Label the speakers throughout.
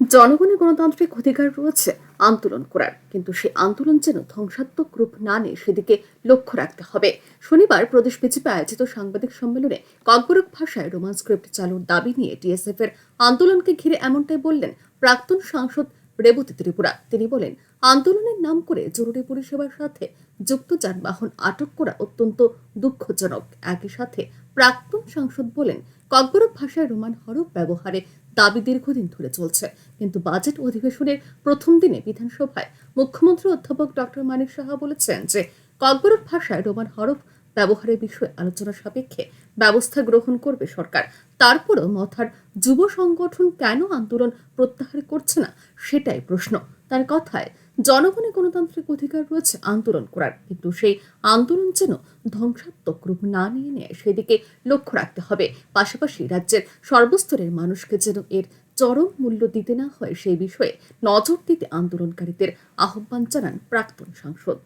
Speaker 1: জনগণের গণতান্ত্রিক অধিকার রয়েছে আন্দোলন করার। কিন্তু সেই আন্দোলন যেন ধ্বংসাত্মক রূপ না নিয়ে, সেদিকে লক্ষ্য রাখতে হবে। শনিবার প্রদেশ বিজেপি আয়োজিত সাংবাদিক সম্মেলনে ককবরক ভাষায় রোমান স্ক্রিপ্ট চালুর দাবি নিয়ে টিএসএফ এর আন্দোলনকে ঘিরে এমনটাই বললেন প্রাক্তন সাংসদ রেবতী ত্রিপুরা। তিনি বলেন, আন্দোলনের নাম করে জরুরি পরিষেবার সাথে যুক্ত যানবাহন আটক করা অত্যন্ত দুঃখজনক। একই সাথে প্রাক্তন সাংসদ বলেন, ককবরক ভাষায় রোমান হরফ ব্যবহারে দাবি দীর্ঘদিন ধরে চলছে। কিন্তু বাজেট অধিবেশনের প্রথম দিনে বিধানসভায় মুখ্যমন্ত্রী অধ্যাপক ডক্টর মানিক সাহা বলেছেন যে ককবরক ভাষায় রোমান হরফ ব্যবহারের বিষয়ে আলোচনা সাপেক্ষে ব্যবস্থা গ্রহণ করবে সরকার। তারপরও মথার যুব সংগঠন কেন আন্দোলন প্রত্যাহার করছে না, সেটাই প্রশ্ন। তার কথায় জনগণের গণতান্ত্রিক অধিকার রয়েছে, আন্দোলন করার। কিন্তু সেই আন্দোলন যেন ধ্বংসাত্মক রূপ না নিয়ে নেয়, সেদিকে লক্ষ্য রাখতে হবে। পাশাপাশি রাজ্যের সর্বস্তরের মানুষকে যেন এর চরম মূল্য দিতে না হয় সেই বিষয়ে নজর দিতে আন্দোলনকারীদের আহ্বান জানান প্রাক্তন সাংসদ।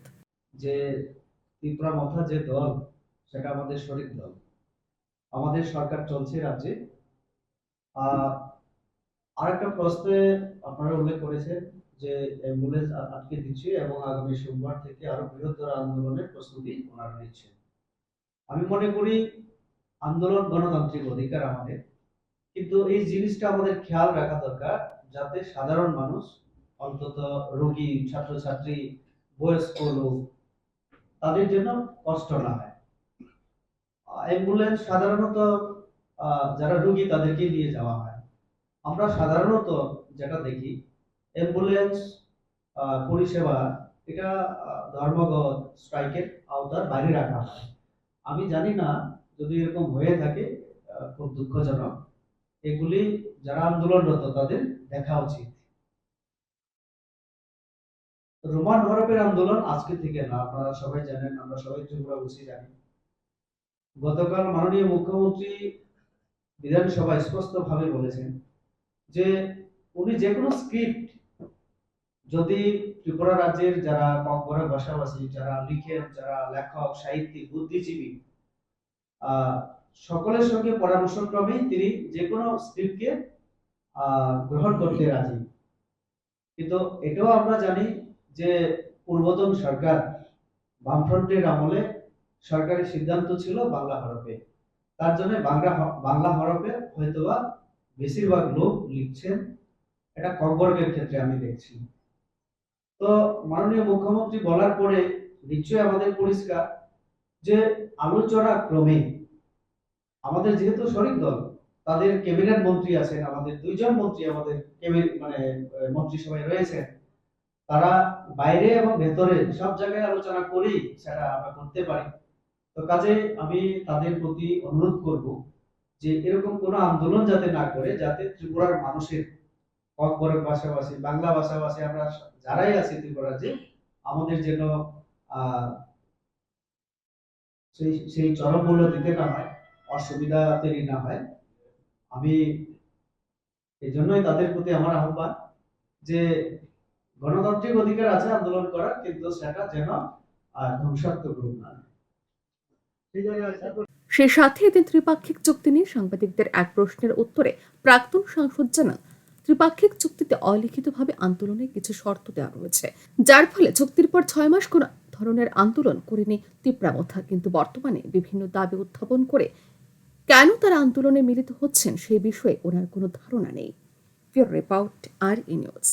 Speaker 2: যে ত্রিপুরা মথা যে দল, সেটা আমাদের শরিক দল। আমাদের সরকার চলছে রাজ্যে। আহ আরেকটা প্রশ্নে আপনারা উল্লেখ করেছেন যে অ্যাম্বুলেন্স আটকে দিচ্ছে এবং আগামী সোমবার থেকে আরও বৃহত্তর আন্দোলনের প্রস্তুতি ওনারা নিচ্ছেন। আমি মনে করি আন্দোলন গণতান্ত্রিক অধিকার আমাদের, কিন্তু এই জিনিসটা আমাদের খেয়াল রাখা দরকার যাতে সাধারণ মানুষ, অন্তত রোগী, ছাত্রছাত্রী, বয়স্ক লোক, তাদের জন্য কষ্ট না হয়। অ্যাম্বুলেন্স সাধারণত যারা রোগী তাদেরকে নিয়ে যাওয়া হয়। আমরা সাধারণত যেটা দেখি অ্যাম্বুলেন্স পরিষেবা, এটা ধর্মগত স্ট্রাইকের আওতার বাইরে রাখা হয়। আমি জানি না যদি এরকম হয়ে থাকে খুব দুঃখজনক। এগুলি যারা আন্দোলনরত, তাদের দেখা উচিত। রোমান হরপের আন্দোলন আজকে থেকে না, আপনারা সবাই জানেন, আমরা সবাই ত্রিপুরাবাসী জানি। গতকাল মাননীয় মুখ্যমন্ত্রী বিধানসভায় স্পষ্টভাবে বলেছেন যে, উনি যে কোনো স্ক্রিপ্ট যদি ত্রিপুরা রাজ্যের যারা ককবরা ভাষাভাষী, যারা লিখেন, যারা লেখক, সাহিত্যিক, বুদ্ধিজীবী সকলের সঙ্গে পরামর্শক্রমে তিনি যে কোনো স্ক্রিপ্টকে গ্রহণ করতে রাজি। কিন্তু এটাও আমরা জানি যে পূর্বতন সরকার বামফ্রন্টের আমলে সরকারি সিদ্ধান্ত ছিল বাংলা হরফে। তার জন্য বাংলা বাংলা হরফে হয়তোবা বেশিরভাগ লোক লিখছেন। এটা ককবর্গের ক্ষেত্রে আমি দেখছি। তো মাননীয় মুখ্যমন্ত্রী বলার পরে নিশ্চয়ই আমাদের পরিষ্কার যে আলোচনা ক্রমে আমাদের যেহেতু শরিক দল, তাদের ক্যাবিনেট মন্ত্রী আছেন, আমাদের দুইজন মন্ত্রী আমাদের মানে মন্ত্রিসভায় রয়েছেন, তারা বাইরে এবং ভেতরে সব জায়গায় আলোচনা করেই সেটা আমরা করতে পারি। তো কাজে আমি তাদের প্রতি অনুরোধ করব যে এরকম কোনো আন্দোলন যাতে না করে, যাতে ত্রিপুরার মানুষের ককবরক ভাষাভাষী বাংলা ভাষাভাষী আমরা যারাই আছি ত্রিপুরা যে আমাদের যেন সেই সেই মূল্য দিতে না হয়, অসুবিধা তৈরি না হয়, আমি এই জন্যই তাদের প্রতি আমার আহ্বান যে গণতান্ত্রিক অধিকার আছে আন্দোলন করার, কিন্তু সেটা যেন ধ্বংসাত্মক রূপ না
Speaker 1: সে সাথে এদিন ত্রিপাক্ষিক চুক্তি নিয়ে সাংবাদিকদের এক প্রশ্নের উত্তরে প্রাক্তন সাংসদ জানান ত্রিপাক্ষিক চুক্তিতে অলিখিতভাবে আন্দোলনের কিছু শর্ত দেওয়া রয়েছে। যার ফলে চুক্তির পর ছয় মাস কোন ধরনের আন্দোলন করেনি তিপ্রামথা। কিন্তু বর্তমানে বিভিন্ন দাবি উত্থাপন করে কেন তারা আন্দোলনে মিলিত হচ্ছেন সেই বিষয়ে ওনার কোনো ধারণা নেই। Report R E news.